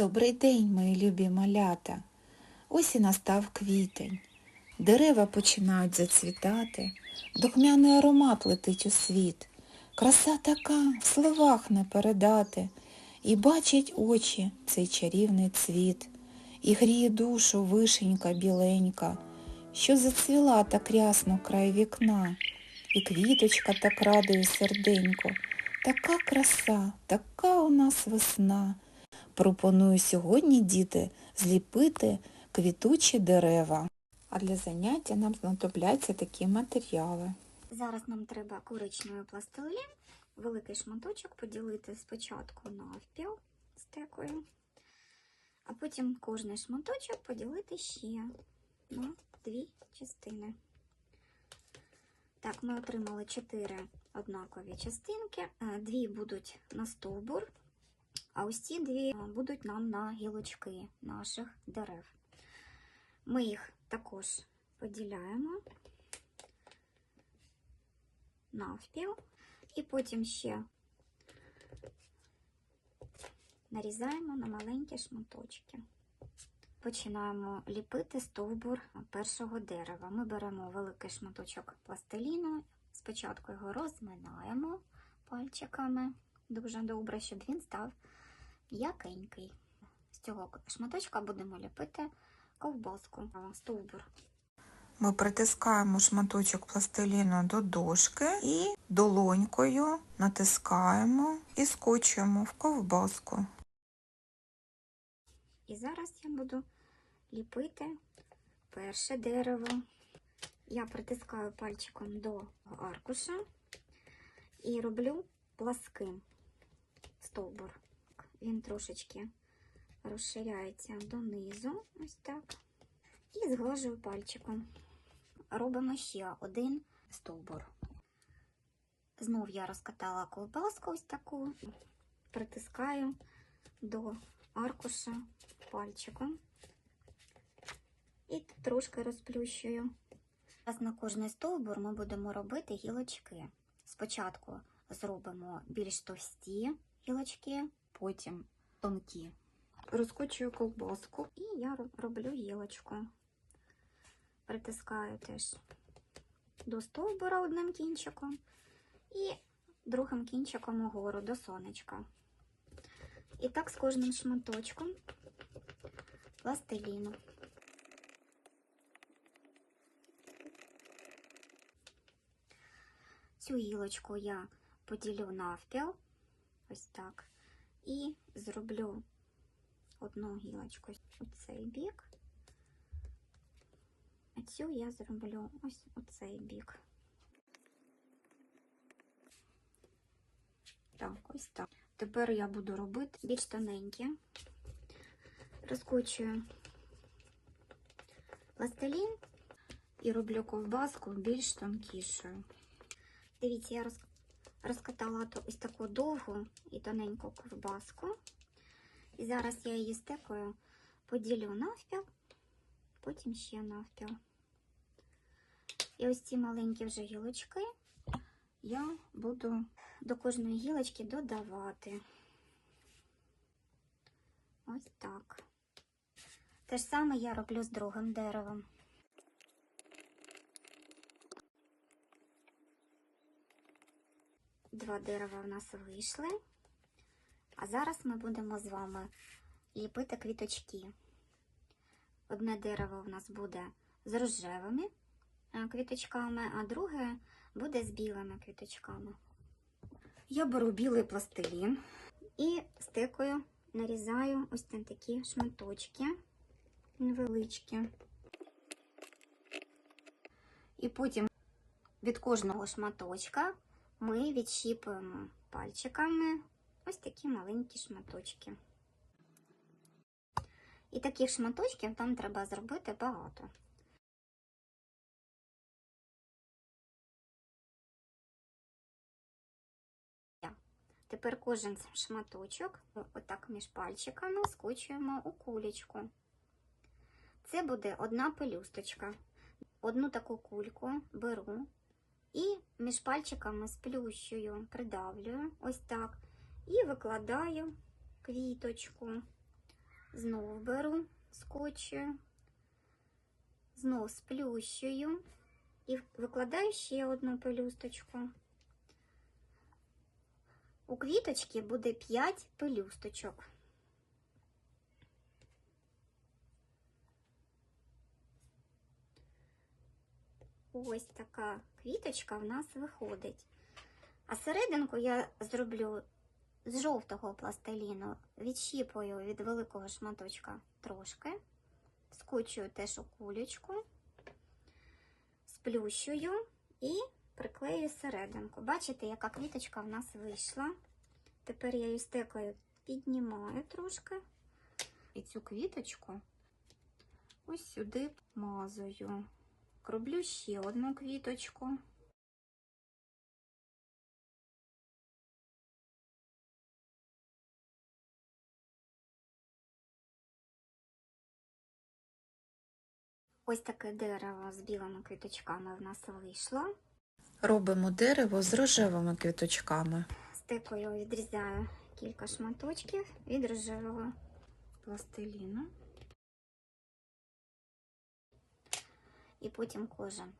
Добрий день, мої любі малята. Ось і настав квітень. Дерева починають зацвітати, духмяний аромат летить у світ. Краса така, в словах не передати. І бачать очі цей чарівний цвіт. І гріє душу вишенька біленька, що зацвіла так рясно край вікна. І квіточка так радує серденько. Така краса, така у нас весна. Пропоную сьогодні, діти, зліпити квітучі дерева. А для заняття нам знадобляться такі матеріали. Зараз нам треба коричневий пластилін, великий шматочок поділити спочатку навпіл стекою, а потім кожний шматочок поділити ще на дві частини. Так, ми отримали чотири однакові частинки, Е, дві будуть на стовбур, а ось ці дві е, будуть нам на гілочки наших дерев. Ми їх також поділяємо навпіл. І потім ще нарізаємо на маленькі шматочки. Починаємо ліпити стовбур першого дерева. Ми беремо великий шматочок пластиліну, спочатку його розминаємо пальчиками дуже добре, щоб він став м'якенький. З цього шматочка будемо ліпити ковбаску, стовбур. Ми притискаємо шматочок пластиліну до дошки і долонькою натискаємо і скочуємо в ковбаску. І зараз я буду ліпити перше дерево. Я притискаю пальчиком до аркуша і роблю пласким стовбур. Він трошечки розширяється донизу, ось так. І зглажую пальчиком. Робимо ще один стовбур. Знов я розкатала ковбаску ось таку, притискаю до аркуша пальчиком і трошки розплющую. Зараз на кожний стовбур ми будемо робити гілочки. Спочатку зробимо більш товсті гілочки, потім тонкі. Розкочую ковбаску і я роблю гілочку. Притискаю теж до стовбура одним кінчиком і другим кінчиком угору до сонечка. І так з кожним шматочком пластиліну. Цю гілочку я поділю навпіл, ось так, і зроблю одну гілочку у цей бік, а цю я зроблю ось у цей бік. Так, ось так. Тепер я буду робити більш тоненькі. Розкочую пластилін і роблю ковбаску більш тонкішою. Дивіться, я роз... розкатала ось таку довгу і тоненьку ковбаску. І зараз я її стекою поділю навпіл, потім ще навпіл. І ось ці маленькі вже гілочки я буду до кожної гілочки додавати. Ось так. Те ж саме я роблю з другим деревом. Два дерева в нас вийшли. А зараз ми будемо з вами ліпити квіточки. Одне дерево в нас буде з рожевими е, квіточками, а друге буде з білими квіточками. Я беру білий пластилін і стекою нарізаю ось на такі шматочки невеличкі. І потім від кожного шматочка ми відщіпуємо пальчиками ось такі маленькі шматочки. І таких шматочків там треба зробити багато. Тепер кожен шматочок отак між пальчиками скочуємо у кулечку. Це буде одна пелюсточка. Одну таку кульку беру і між пальчиками сплющую, придавлюю ось так. І викладаю квіточку. Знов беру, скотчую, знов сплющую і викладаю ще одну пелюсточку. У квіточки буде 5 пелюсточок. Ось така квіточка в нас виходить. А серединку я зроблю з жовтого пластиліну, відщіпую від великого шматочка трошки, скочую теж у кулечку, сплющую і приклею серединку. Бачите, яка квіточка в нас вийшла. Тепер я її стекою піднімаю трошки. І цю квіточку ось сюди мазую. Роблю ще одну квіточку. Ось таке дерево з білими квіточками в нас вийшло. Робимо дерево з рожевими квіточками. Стекою відрізаю кілька шматочків від рожевого пластиліну. І потім кожен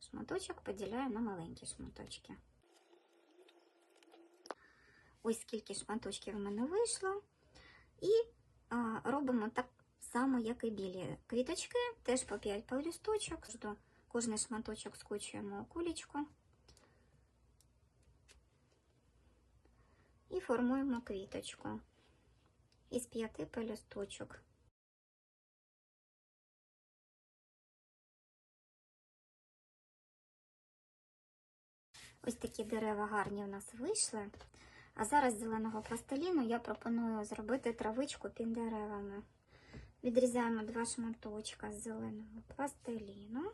шматочок поділяю на маленькі шматочки. Ось скільки шматочків в мене вийшло. І а, робимо так само, як і білі квіточки, теж по 5 пелюсточок. Тобто Кожний шматочок скочуємо у кулечку. і формуємо квіточку із п'яти пелюсточок. Ось такі дерева гарні в нас вийшли. А зараз з зеленого пластиліну я пропоную зробити травичку під деревами. Відрізаємо два шматочка з зеленого пластиліну.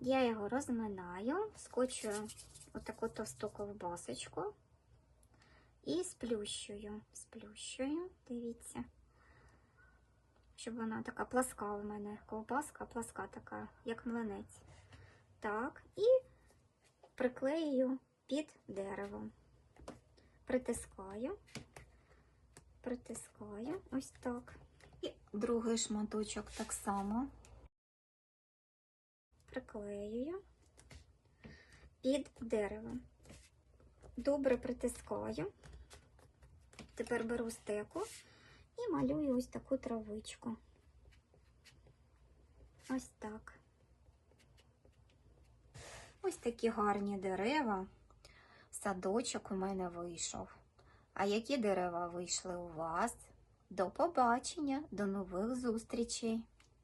Я його розминаю, скочую отаку товсту ковбасочку і сплющую, сплющую, дивіться, щоб вона така пласка у мене, ковбаска, пласка така, як млинець. Так, і приклею під деревом. Притискаю, притискаю, ось так. І другий шматочок так само приклеюю під деревом. Добре притискаю. Тепер беру стеку і малюю ось таку травичку. Ось так. Ось такі гарні дерева. Садочок у мене вийшов. А які дерева вийшли у вас? До побачення, до нових зустрічей!